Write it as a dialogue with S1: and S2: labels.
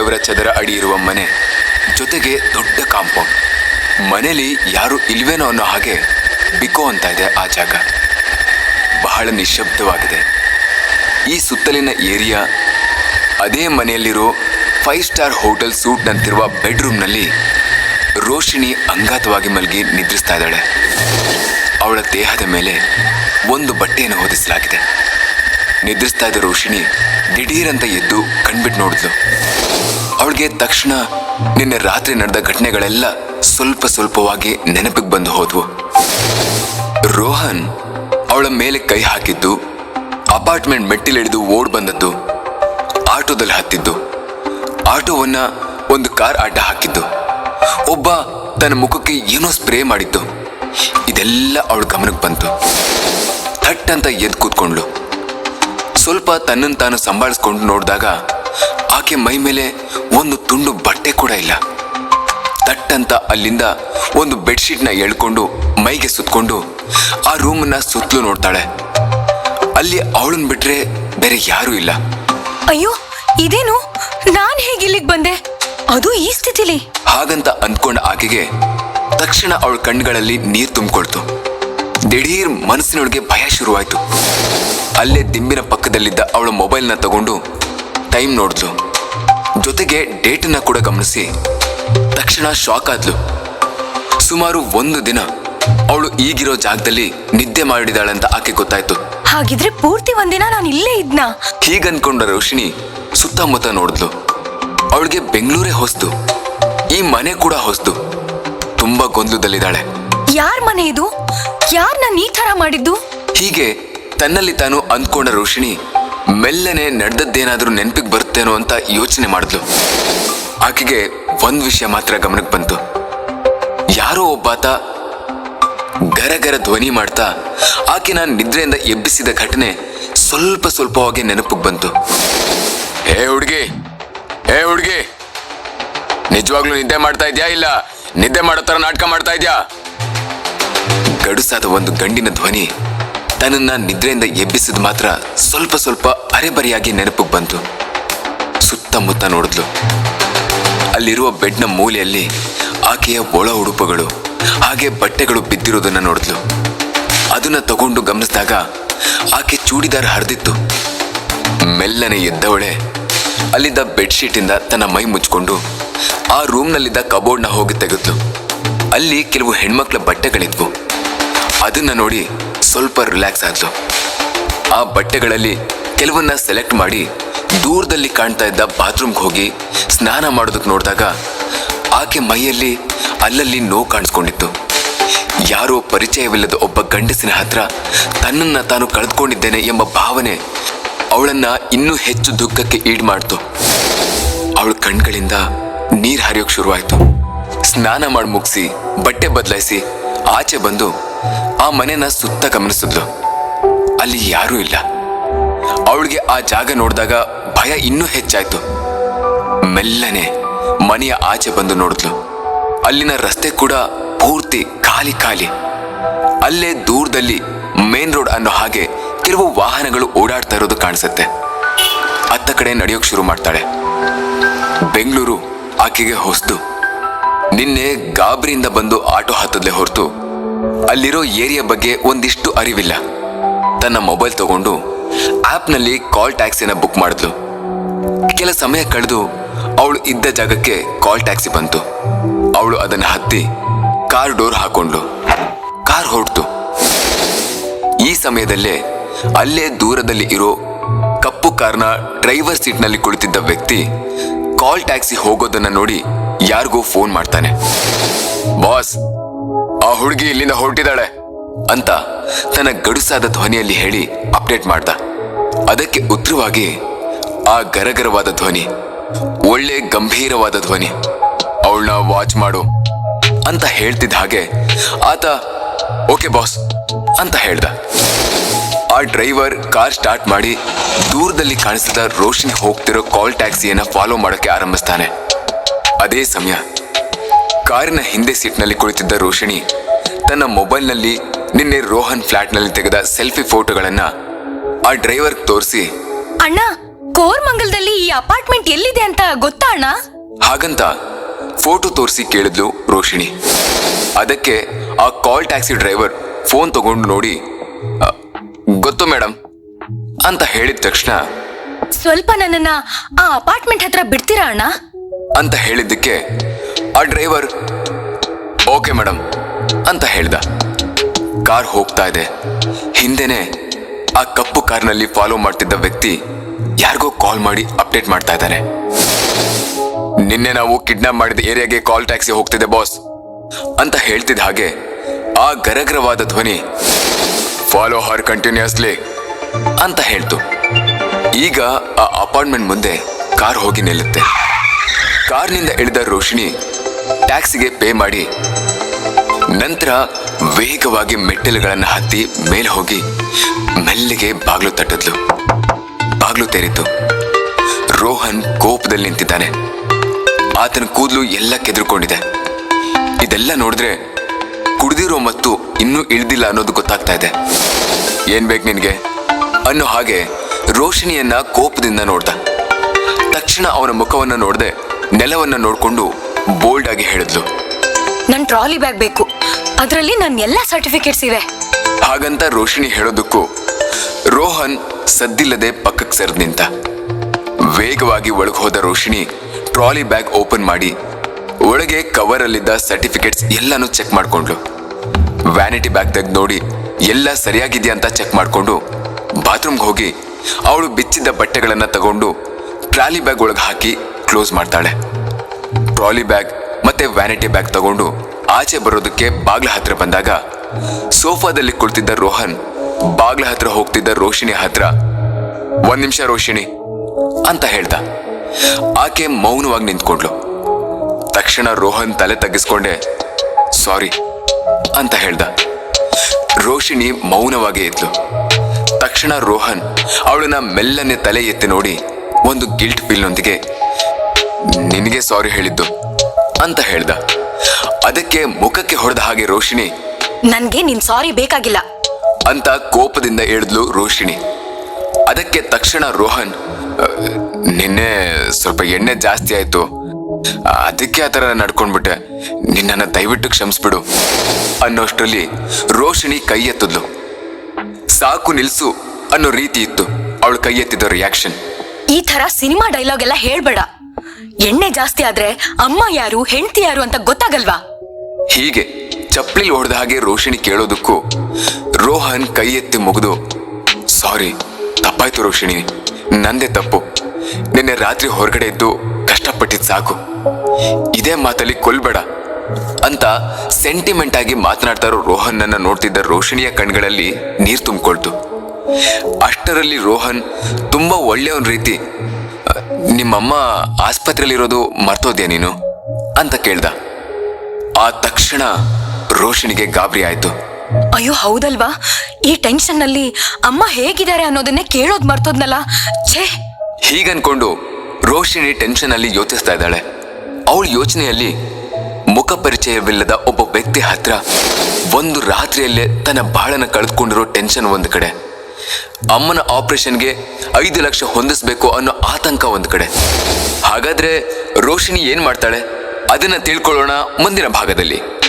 S1: ಸಾವಿರ ಚದರ ಅಡಿ ಇರುವ ಮನೆ ಜೊತೆಗೆ ದೊಡ್ಡ ಕಾಂಪೌಂಡ್. ಮನೆಯಲ್ಲಿ ಯಾರು ಇಲ್ವೇನೋ ಅನ್ನೋ ಹಾಗೆ ಬಿಕೋ ಅಂತ ಇದೆ ಆ ಜಾಗ. ಬಹಳ ನಿಶಬ್ದವಾಗಿದೆ ಈ ಸುತ್ತಲಿನ ಏರಿಯಾ, ಅದೇ ಮನೆಯಲ್ಲಿರೋ ಫೈವ್ ಸ್ಟಾರ್ ಹೋಟೆಲ್ ಸೂಟ್ನಂತಿರುವ ಬೆಡ್ರೂಮ್ನಲ್ಲಿ ರೋಶಿಣಿ ಅಂಗಾತವಾಗಿ ಮಲಗಿ ನಿದ್ರಿಸ್ತಾ ಇದ್ದಾಳೆ. ಅವಳ ದೇಹದ ಮೇಲೆ ಒಂದು ಬಟ್ಟೆಯನ್ನು ಹೊದಿಸಲಾಗಿದೆ. ನಿದ್ರಿಸ್ತಾ ಇದ್ದ ರೋಷಿಣಿ ದಿಢೀರಂತ ಎದ್ದು ಕಣ್ಬಿಟ್ಟು ನೋಡಿದ್ಲು. ಅವಳಿಗೆ ತಕ್ಷಣ ನಿನ್ನೆ ರಾತ್ರಿ ನಡೆದ ಘಟನೆಗಳೆಲ್ಲ ಸ್ವಲ್ಪ ಸ್ವಲ್ಪವಾಗಿ ನೆನಪಿಗೆ ಬಂದು ಹೋದ್ವು. ರೋಹನ್ ಅವಳ ಮೇಲೆ ಕೈ ಹಾಕಿದ್ದು, ಅಪಾರ್ಟ್ಮೆಂಟ್ ಮೆಟ್ಟಿಲಿಡಿದು ಓಡ್ ಬಂದದ್ದು, ಆಟೋದಲ್ಲಿ ಹತ್ತಿದ್ದು. ಆಟೋವನ್ನ ಒಂದು ಕಾರ್ ಅಡ್ಡ ಹಾಕಿದ್ದು. ಒಬ್ಬ ತನ್ನ ಮುಖಕ್ಕೆ ಏನೋ ಸ್ಪ್ರೇ ಮಾಡಿದ್ದು. ಇದೆಲ್ಲ ಅವಳ ಗಮನಕ್ಕೆ ಬಂತು. ಥಟ್ ಅಂತ ಎದ್ದು ಕೂತ್ಕೊಂಡ್ಳು. ಸ್ವಲ್ಪ ತನ್ನನ್ನು ತಾನು ಸಂಭಾಳಿಸ್ಕೊಂಡು ನೋಡಿದಾಗ ಆಕೆ ಮೈ ಮೇಲೆ ಒಂದು ತುಂಡು ಬಟ್ಟೆ ಕೂಡ ಇಲ್ಲ. ತಟ್ಟಂತ ಅಲ್ಲಿಂದ ಒಂದು ಬೆಡ್ಶೀಟ್ನ ಎಳ್ಕೊಂಡು ಮೈಗೆ ಸುತ್ಕೊಂಡು ಆ ರೂಮನ್ನ ಸುತ್ತಲೂ ನೋಡ್ತಾಳೆ. ಅಲ್ಲಿ ಅವಳನ್ನ ಬಿಟ್ರೆ ಬೇರೆ ಯಾರೂ ಇಲ್ಲ.
S2: ಅಯ್ಯೋ ಇದೇನು? ನಾನ್ ಹೇಗೆ ಇಲ್ಲಿಗೆ ಬಂದೆ? ಅದು ಈ ಸ್ಥಿತಿಲಿ.
S1: ಹಾಗಂತ ಅಂದ್ಕೊಂಡ ಆಕೆಗೆ ತಕ್ಷಣ ಅವಳ ಕಣ್ಣುಗಳಲ್ಲಿ ನೀರು ತುಂಬಿಕೊಳ್ತು. ದಿಢೀರ್ ಮನಸ್ಸಿನೊಳಗೆ ಭಯ ಶುರುವಾಯ್ತು. ಅಲ್ಲೇ ದಿಂಬಿನ ಪಕ್ಕದಲ್ಲಿದ್ದ ಅವಳ ಮೊಬೈಲ್ನ ತಗೊಂಡು ಟೈಮ್ ನೋಡಿದ್ಲು. ಜೊತೆಗೆ ಡೇಟನ್ನ ಕೂಡ ಗಮನಿಸಿ. ತಕ್ಷಣ ಶಾಕ್ ಆದ್ಲು. ಸುಮಾರು ಒಂದು ದಿನ ಅವಳು ಈಗಿರೋ ಜಾಗದಲ್ಲಿ ನಿದ್ದೆ ಮಾಡಿದಾಳಂತ ಆಕೆ ಗೊತ್ತಾಯ್ತು.
S2: ಹಾಗಿದ್ರೆ ಪೂರ್ತಿ ಒಂದಿನ ನಾನು ಇಲ್ಲೇ ಇದ್ನಾ?
S1: ಹೀಗನ್ಕೊಂಡ ರೋಷಿಣಿ ಸುತ್ತಮುತ್ತ ನೋಡಿದ್ಲು. ಅವಳಿಗೆ ಬೆಂಗಳೂರೇ ಹೊಸ್ತು. ಈ ಮನೆ ಕೂಡ ಹೊಸ್ತು. ತುಂಬಾ ಗೊಂದಲದಲ್ಲಿದ್ದಾಳೆ.
S2: ಯಾರ್ ಮನೆ ಇದು? ಯಾರ್ ನಾನು ಈ ತರ ಮಾಡಿದ್ದು?
S1: ಹೀಗೆ ತನ್ನಲ್ಲಿ ತಾನು ಅಂದ್ಕೊಂಡ ರೋಷಿಣಿ ಮೆಲ್ಲನೆ ನಡೆದದ್ದೇನಾದರೂ ನೆನಪಿಗೆ ಬರುತ್ತೇನೋ ಅಂತ ಯೋಚನೆ ಮಾಡಿದ್ಲು. ಆಕೆಗೆ ಒಂದು ವಿಷಯ ಮಾತ್ರ ಗಮನಕ್ಕೆ ಬಂತು. ಯಾರೋ ಒಬ್ಬಾತ ಗರಗರ ಧ್ವನಿ ಮಾಡ್ತಾ ಆಕೆ ನಾನು ನಿದ್ರೆಯಿಂದ ಎಬ್ಬಿಸಿದ ಘಟನೆ ಸ್ವಲ್ಪ ಸ್ವಲ್ಪವಾಗಿ ನೆನಪಿಗೆ ಬಂತು. ಹೇ ಹುಡುಗಿ ಹೇ ಹುಡುಗಿ, ನಿಜವಾಗ್ಲೂ ನಿದ್ದೆ ಮಾಡ್ತಾ ಇದ್ಯಾ ಇಲ್ಲ? ನಿದ್ದೆ ಮಾಡೋ ಥರ ನಾಟಕ ಮಾಡ್ತಾ ಇದ್ಯಾ? ಗಡುಸಾದ ಒಂದು ಗಂಡಿನ ಧ್ವನಿ ತನ್ನನ್ನ ನಿದ್ರೆಯಿಂದ ಎಬ್ಬಿಸಿದ ಮಾತ್ರ ಸ್ವಲ್ಪ ಸ್ವಲ್ಪ ಅರೆಬರಿಯಾಗಿ ನೆನಪಿಗೆ ಬಂತು. ಸುತ್ತಮುತ್ತ ನೋಡಿದ್ಲು. ಅಲ್ಲಿರುವ ಬೆಡ್ನ ಮೂಲೆಯಲ್ಲಿ ಆಕೆಯ ಒಳ ಉಡುಪುಗಳು, ಹಾಗೆ ಬಟ್ಟೆಗಳು ಬಿದ್ದಿರೋದನ್ನ ನೋಡಿದ್ಲು. ಅದನ್ನ ತಗೊಂಡು ಗಮನಿಸಿದಾಗ ಆಕೆ ಚೂಡಿದಾರ ಹರಿದಿತ್ತು. ಮೆಲ್ಲನೆ ಎದ್ದವಳೆ ಅಲ್ಲಿದ್ದ ಬೆಡ್ಶೀಟಿಂದ ತನ್ನ ಮೈ ಮುಚ್ಕೊಂಡು ಆ ರೂಮ್ನಲ್ಲಿದ್ದ ಕಬೋರ್ಡ್ನ ಹೋಗಿ ತೆಗೆದ್ಲು. ಅಲ್ಲಿ ಕೆಲವು ಹೆಣ್ಮಕ್ಳ ಬಟ್ಟೆಗಳಿದ್ವು. ಅದನ್ನ ನೋಡಿ ಸ್ವಲ್ಪ ರಿಲ್ಯಾಕ್ಸ್ ಆದ್ಲು ಆ ಬಟ್ಟೆಗಳಲ್ಲಿ ಕೆಲವನ್ನ ಸೆಲೆಕ್ಟ್ ಮಾಡಿ ದೂರದಲ್ಲಿ ಕಾಣ್ತಾ ಇದ್ದ ಬಾತ್ರೂಮ್ಗೆ ಹೋಗಿ ಸ್ನಾನ ಮಾಡೋದಕ್ಕೆ ನೋಡಿದಾಗ ಆಕೆ ಮೈಯಲ್ಲಿ ಅಲ್ಲಲ್ಲಿ ನೋವು ಕಾಣಿಸ್ಕೊಂಡಿತ್ತು. ಯಾರೋ ಪರಿಚಯವಿಲ್ಲದ ಒಬ್ಬ ಗಂಡಸಿನ ಹತ್ರ ತನ್ನನ್ನ ತಾನು ಕಳೆದುಕೊಂಡಿದ್ದೇನೆ ಎಂಬ ಭಾವನೆ ಅವಳನ್ನ ಇನ್ನೂ ಹೆಚ್ಚು ದುಃಖಕ್ಕೆ ಈಡ್ ಮಾಡ್ತು. ಅವಳ ಕಣ್ಗಳಿಂದ ನೀರು ಹರಿಯೋಕ್ ಶುರುವಾಯ್ತು. ಸ್ನಾನ ಮಾಡಿ ಮುಗಿಸಿ, ಬಟ್ಟೆ ಬದಲಾಯಿಸಿ, ಆಚೆ ಬಂದು ಆ ಮನೆನ ಸುತ್ತ ಗಮನಿಸಿದ್ಲು. ಅಲ್ಲಿ ಯಾರೂ ಇಲ್ಲ. ಅವಳಿಗೆ ಆ ಜಾಗ ನೋಡಿದಾಗ ಭಯ ಇನ್ನೂ ಹೆಚ್ಚಾಯ್ತು. ಮೆಲ್ಲನೆ ಮನೆಯ ಆಚೆ ಬಂದು ನೋಡಿದ್ಲು. ಅಲ್ಲಿನ ರಸ್ತೆ ಕೂಡ ಪೂರ್ತಿ ಖಾಲಿ ಖಾಲಿ. ಅಲ್ಲೇ ದೂರದಲ್ಲಿ ಮೇನ್ ರೋಡ್ ಅನ್ನೋ ಹಾಗೆ ಕೆಲವು ವಾಹನಗಳು ಓಡಾಡ್ತಾ ಇರೋದು ಕಾಣಿಸುತ್ತೆ. ಅತ್ತ ಕಡೆ ನಡೆಯೋಕೆ ಶುರು ಮಾಡ್ತಾಳೆ. ಬೆಂಗಳೂರು ಆಕೆಗೆ ಹೊಸ್ತು. ನಿನ್ನೆ ಗಾಬರಿಯಿಂದ ಬಂದು ಆಟೋ ಹತ್ತದ್ಲೆ ಹೊರತು ಅಲ್ಲಿರೋ ಏರಿಯಾ ಬಗ್ಗೆ ಒಂದಿಷ್ಟು ಅರಿವಿಲ್ಲ. ತನ್ನ ಮೊಬೈಲ್ ತಗೊಂಡು ಆಪ್ನಲ್ಲಿ ಕಾಲ್ ಟ್ಯಾಕ್ಸಿನ ಬುಕ್ ಮಾಡಿದ್ಲು. ಕೆಲ ಸಮಯ ಕಳೆದು ಅವಳು ಇದ್ದ ಜಾಗಕ್ಕೆ ಕಾಲ್ ಟ್ಯಾಕ್ಸಿ ಬಂತು. ಅವಳು ಅದನ್ನ ಹತ್ತಿ ಕಾರ್ ಡೋರ್ ಹಾಕೊಂಡ್ಲು ಕಾರ್ ಹೊರಡ್ತು ಈ ಸಮಯದಲ್ಲೇ ಅಲ್ಲೇ ದೂರದಲ್ಲಿ ಇರೋ ಕಪ್ಪು ಕಾರ್ನ ಡ್ರೈವರ್ ಸೀಟ್ನಲ್ಲಿ ಕುಳಿತಿದ್ದ ವ್ಯಕ್ತಿ ಕಾಲ್ ಟ್ಯಾಕ್ಸಿ ಹೋಗೋದನ್ನ ನೋಡಿ ಯಾರಿಗೂ ಫೋನ್ ಮಾಡ್ತಾನೆ. ಬಾಸ್ ಆ ಹುಡುಗಿ ಇಲ್ಲಿಂದ ಹೊರಟಿದ್ದಾಳೆ ಅಂತ ತನ್ನ ಗಡುಸಾದ ಧ್ವನಿಯಲ್ಲಿ ಹೇಳಿ ಅಪ್ಡೇಟ್ ಮಾಡ್ದ. ಅದಕ್ಕೆ ಉತ್ತರವಾಗಿ ಆ ಗರಗರವಾದ ಧ್ವನಿ, ಒಳ್ಳೆ ಗಂಭೀರವಾದ ಧ್ವನಿ, ಅವಳನ್ನ ವಾಚ್ ಮಾಡು ಅಂತ ಹೇಳ್ತಿದ್ದ ಹಾಗೆ ಆತ, ಓಕೆ ಬಾಸ್ ಅಂತ ಹೇಳ್ದ. ಆ ಡ್ರೈವರ್ ಕಾರ್ ಸ್ಟಾರ್ಟ್ ಮಾಡಿ ದೂರದಲ್ಲಿ ಕಾಣಿಸಿದ ರೋಷನ್ ಹೋಗ್ತಿರೋ ಕಾಲ್ ಟ್ಯಾಕ್ಸಿಯನ್ನ ಫಾಲೋ ಮಾಡೋಕೆ ಆರಂಭಿಸ್ತಾನೆ. ಅದೇ ಸಮಯ ಕಾರಿನ ಹಿಂದೆ ಸೀಟ್ನಲ್ಲಿ ಕುಳಿತಿದ್ದ ರೋಷಿಣಿ ತನ್ನ ಮೊಬೈಲ್ನಲ್ಲಿ ನಿನ್ನೆ ರೋಹನ್ ಫ್ಲಾಟ್ನಲ್ಲಿ ತೆಗೆದ ಸೆಲ್ಫಿ ಫೋಟೋಗಳನ್ನ ಆ ಡ್ರೈವರ್ ತೋರಿಸಿ
S2: ಅಣ್ಣ ಕೋರ್ಮಂಗಲದಲ್ಲಿ ಈ ಅಪಾರ್ಟ್ಮೆಂಟ್ ಎಲ್ಲಿದೆ ಅಂತ ಗೊತ್ತಾ ಅಣ್ಣ?
S1: ಹಾಗಂತ ಫೋಟೋ ತೋರಿಸಿ ಕೇಳಿದ್ಲು ರೋಷಿಣಿ. ಅದಕ್ಕೆ ಆ ಕಾಲ್ ಟ್ಯಾಕ್ಸಿ ಡ್ರೈವರ್ ಫೋನ್ ತಗೊಂಡು ನೋಡಿ "ಅ, ಗೊತ್ತು ಮೇಡಮ್ ಅಂತ ಹೇಳಿದ ತಕ್ಷಣ
S2: ಸ್ವಲ್ಪ ನನ್ನನ್ನ ಆ ಅಪಾರ್ಟ್ಮೆಂಟ್ ಹತ್ರ ಬಿಡ್ತೀರಾ ಅಣ್ಣ?
S1: ಅಂತ ಹೇಳಿದ್ದಕ್ಕೆ ಆ ಡ್ರೈವರ್, ಓಕೆ ಮೇಡಮ್ ಅಂತ ಹೇಳ್ದ. ಕಾರ್ ಹೋಗ್ತಾ ಇದೆ. ಹಿಂದೆನೆ ಆ ಕಪ್ಪು ಕಾರ್ನಲ್ಲಿ ಫಾಲೋ ಮಾಡ್ತಿದ್ದ ವ್ಯಕ್ತಿ ಯಾರಿಗೋ ಕಾಲ್ ಮಾಡಿ ಅಪ್ಡೇಟ್ ಮಾಡ್ತಾ ಇದ್ದಾನೆ. ನಿನ್ನೆ ನಾವು ಕಿಡ್ನಾಪ್ ಮಾಡಿದ ಏರಿಯಾಗೆ ಕಾಲ್ ಟ್ಯಾಕ್ಸಿ ಹೋಗ್ತಿದೆ, ಬಾಸ್ ಅಂತ ಹೇಳ್ತಿದ್ದ ಹಾಗೆ ಆ ಗರಗರವಾದ ಧ್ವನಿ, ಫಾಲೋ ಹರ್ ಕಂಟಿನ್ಯೂಸ್ಲಿ ಅಂತ ಹೇಳ್ತು. ಈಗ ಆ ಅಪಾರ್ಟ್ಮೆಂಟ್ ಮುಂದೆ ಕಾರ್ ಹೋಗಿ ನಿಲ್ಲುತ್ತೆ. ಕಾರ್ನಿಂದ ಇಳಿದ ರೋಶಿನಿ ಟ್ಯಾಕ್ಸಿಗೆ ಪೇ ಮಾಡಿ. ನಂತರ ವೇಗವಾಗಿ ಮೆಟ್ಟಿಲುಗಳನ್ನು ಹತ್ತಿ ಮೇಲೆ ಹೋಗಿ ಮೆಲ್ಲಿಗೆ ಬಾಗ್ಲು ತಟ್ಟದ್ಲು. ಬಾಗ್ಲು ತೆರೀತು ರೋಹನ್ ಕೋಪದಲ್ಲಿ ನಿಂತಿದ್ದಾನೆ. ಆತನ ಕೂದಲು ಎಲ್ಲ ಕೆದರ್ಕೊಂಡಿದೆ. ಇದೆಲ್ಲ ನೋಡಿದ್ರೆ ಕುಡಿದಿರೋ ಮತ್ತು ಇನ್ನೂ ಇಳಿದಿಲ್ಲ ಅನ್ನೋದು ಗೊತ್ತಾಗ್ತಾ ಇದೆ. ಏನ್ ಬೇಕು ನಿನಗೆ? ಅನ್ನೋ ಹಾಗೆ ರೋಷಿಣಿಯನ್ನ ಕೋಪದಿಂದ ನೋಡ್ದ. ತಕ್ಷಣ ಅವನ ಮುಖವನ್ನ ನೋಡದೆ ನೆಲವನ್ನ ನೋಡ್ಕೊಂಡು ಬೋಲ್ಡ್ ಆಗಿ ಹೇಳಿದ್ಲು.
S2: ನನ್ ಟ್ರಾಲಿ ಬ್ಯಾಗ್ ಬೇಕು. ಅದರಲ್ಲಿ ನನ್ನ ಎಲ್ಲಾ ಸರ್ಟಿಫಿಕೇಟ್ಸ್ ಇವೆ.
S1: ಹಾಗಂತ ರೋಷಿಣಿ ಹೇಳೋದಕ್ಕೂ ರೋಹನ್ ಸದ್ದಿಲ್ಲದೆ ಪಕ್ಕಕ್ಕೆ ಸರಿದ್ ನಿಂತ. ವೇಗವಾಗಿ ಒಳಗೆ ಹೋದ ರೋಶಿನಿ ಟ್ರಾಲಿ ಬ್ಯಾಗ್ ಓಪನ್ ಮಾಡಿ ಒಳಗೆ ಕವರ್ ಅಲ್ಲಿದ್ದ ಸರ್ಟಿಫಿಕೇಟ್ಸ್ ಎಲ್ಲಾನು ಚೆಕ್ ಮಾಡ್ಕೊಂಡ್ಲು. ವ್ಯಾನಿಟಿ ಬ್ಯಾಗ್ ತೆಗ್ದು ನೋಡಿ ಎಲ್ಲ ಸರಿಯಾಗಿದೆಯಾ ಅಂತ ಚೆಕ್ ಮಾಡ್ಕೊಂಡು ಬಾತ್ರೂಮ್ಗೆ ಹೋಗಿ ಅವಳು ಬಿಚ್ಚಿದ್ದ ಬಟ್ಟೆಗಳನ್ನ ತಗೊಂಡು ಟ್ರಾಲಿ ಬ್ಯಾಗ್ ಒಳಗೆ ಹಾಕಿ ಕ್ಲೋಸ್ ಮಾಡ್ತಾಳೆ. ಟ್ರಾಲಿ ಬ್ಯಾಗ್ ಮತ್ತೆ ವ್ಯಾನಿಟಿ ಬ್ಯಾಗ್ ತಗೊಂಡು ಆಚೆ ಬರೋದಕ್ಕೆ ಬಾಗ್ಲ ಹತ್ರ ಬಂದಾಗ ಸೋಫಾದಲ್ಲಿ ಕುಳಿತಿದ್ದ ರೋಹನ್ ಬಾಗ್ಲ ಹತ್ರ ಹೋಗ್ತಿದ್ದ ರೋಷಿಣಿ ಹತ್ರ, ಒಂದ್ ನಿಮಿಷ ರೋಷಿಣಿ, ಅಂತ ಹೇಳ್ದ. ಆಕೆ ಮೌನವಾಗಿ ನಿಂತ್ಕೊಂಡ್ಲು ತಕ್ಷಣ ರೋಹನ್ ತಲೆ ತಗ್ಗಿಸ್ಕೊಂಡೆ, ಸಾರಿ, ಅಂತ ಹೇಳ್ದ. ರೋಷಿಣಿ ಮೌನವಾಗೇ ಇದ್ಲು. ತಕ್ಷಣ ರೋಹನ್ ಅವಳನ್ನ ಮೆಲ್ಲನೆ ತಲೆ ಎತ್ತಿ ನೋಡಿ ಒಂದು ಗಿಲ್ಟ್ ಫೀಲ್ನೊಂದಿಗೆ ನಿನಗೆ ಸಾರಿ ಹೇಳಿದ್ದು ಅಂತ ಹೇಳ್ದ. ಅದಕ್ಕೆ ಮುಖಕ್ಕೆ ಹೊಡೆದ ಹಾಗೆ ರೋಷಿಣಿ
S2: ನನ್ಗೆ ನಿನ್ ಸಾರಿ ಬೇಕಾಗಿಲ್ಲ.
S1: ಅಂತ ಕೋಪದಿಂದ ಹೇಳಿದ್ಲು ರೋಷಿಣಿ. ಅದಕ್ಕೆ ತಕ್ಷಣ ರೋಹನ್ ನಿನ್ನೆ ಸ್ವಲ್ಪ ಎಣ್ಣೆ ಜಾಸ್ತಿ ಆಯ್ತು. ಅದಕ್ಕೆ ಆ ಥರ ನಡ್ಕೊಂಡ್ಬಿಟ್ಟೆ. ನಿನ್ನನ್ನ ದಯವಿಟ್ಟು ಕ್ಷಮಿಸ್ಬಿಡು ಅನ್ನೋಷ್ಟರಲ್ಲಿ ರೋಷಿಣಿ ಕೈ ಎತ್ತಿದ್ಲು. ಸಾಕು ನಿಲ್ಸು ಅನ್ನೋ ರೀತಿ ಇತ್ತು ಅವಳು ಕೈ ಎತ್ತಿದ ರಿಯಾಕ್ಷನ್
S2: ಈ ತರ ಸಿನಿಮಾ ಡೈಲಾಗ್ ಎಲ್ಲ ಹೇಳ್ಬೇಡ. ಎಣ್ಣೆ ಜಾಸ್ತಿ ಆದ್ರೆ ಅಮ್ಮ ಯಾರು ಹೆಂಡತಿ ಯಾರು ಅಂತ ಗೊತ್ತಾಗಲ್ವಾ?
S1: ಹೀಗೆ ಚಪ್ಪಲಿ ಹೊಡೆದ ಹಾಗೆ ರೋಷಿಣಿ ಕೇಳೋದಕ್ಕೂ ರೋಹನ್ ಕೈ ಎತ್ತಿ ಮುಗಿದು ಸಾರಿ ತಪ್ಪಾಯ್ತು ರೋಷಿಣಿ ನಂದೇ ತಪ್ಪು. ನಿನ್ನೆ ರಾತ್ರಿ ಹೊರಗಡೆ ಇದ್ದು ಕಷ್ಟಪಟ್ಟಿದ್ ಸಾಕು. ಇದೇ ಮಾತಲ್ಲಿ ಕೊಲ್ಬೇಡ ಅಂತ ಸೆಂಟಿಮೆಂಟ್ ಆಗಿ ಮಾತನಾಡ್ತಾ ರೋಹನ್ನನ್ನ ನೋಡ್ತಿದ್ದ ರೋಷಿಣಿಯ ಕಣ್ಗಳಲ್ಲಿ ನೀರ್ ತುಂಬಿಕೊಳ್ತು. ಅಷ್ಟರಲ್ಲಿ ರೋಹನ್ ತುಂಬಾ ಒಳ್ಳೆಯವನ್ ರೀತಿ "ಅ, ನಿಮ್ಮಮ್ಮ ಆಸ್ಪತ್ರೆಯಲ್ಲಿರೋದು ಮರ್ತೋದ್ಯಾ ನೀನು? ಅಂತ ಕೇಳ್ದ. ಆ ತಕ್ಷಣ ರೋಷನಿಗೆ ಗಾಬರಿ ಆಯ್ತು.
S2: ಅಯ್ಯೋ ಹೌದಲ್ವಾ? ಈ ಟೆನ್ಷನ್ನಲ್ಲಿ ಅಮ್ಮ ಹೇಗಿದ್ದಾರೆ ಅನ್ನೋದನ್ನೇ ಕೇಳೋದ್ ಮರ್ತೋದ್ನಲ್ಲ? ಛೇ!
S1: ಹೀಗನ್ಕೊಂಡು ರೋಷಿಣಿ ಟೆನ್ಷನ್ ಅಲ್ಲಿ ಯೋಚಿಸ್ತಾ ಇದ್ದಾಳೆ. ಅವಳ ಯೋಚನೆಯಲ್ಲಿ ಮುಖ ಪರಿಚಯವಿಲ್ಲದ ಒಬ್ಬ ವ್ಯಕ್ತಿ ಹತ್ರ ಒಂದು ರಾತ್ರಿಯಲ್ಲೇ ತನ್ನ ಬಾಳನ್ನ ಕಳೆದುಕೊಂಡಿರೋ ಟೆನ್ಷನ್ ಒಂದು ಕಡೆ. ಅಮ್ಮನ ಆಪರೇಷನ್ಗೆ ಐದು ಲಕ್ಷ ಹೊಂದಿಸ್ಬೇಕು ಅನ್ನೋ ಆತಂಕ ಒಂದು ಕಡೆ. ಹಾಗಾದ್ರೆ ರೋಷಿಣಿ ಏನ್ ಮಾಡ್ತಾಳೆ? ಅದನ್ನ ತಿಳ್ಕೊಳ್ಳೋಣ ಮುಂದಿನ ಭಾಗದಲ್ಲಿ.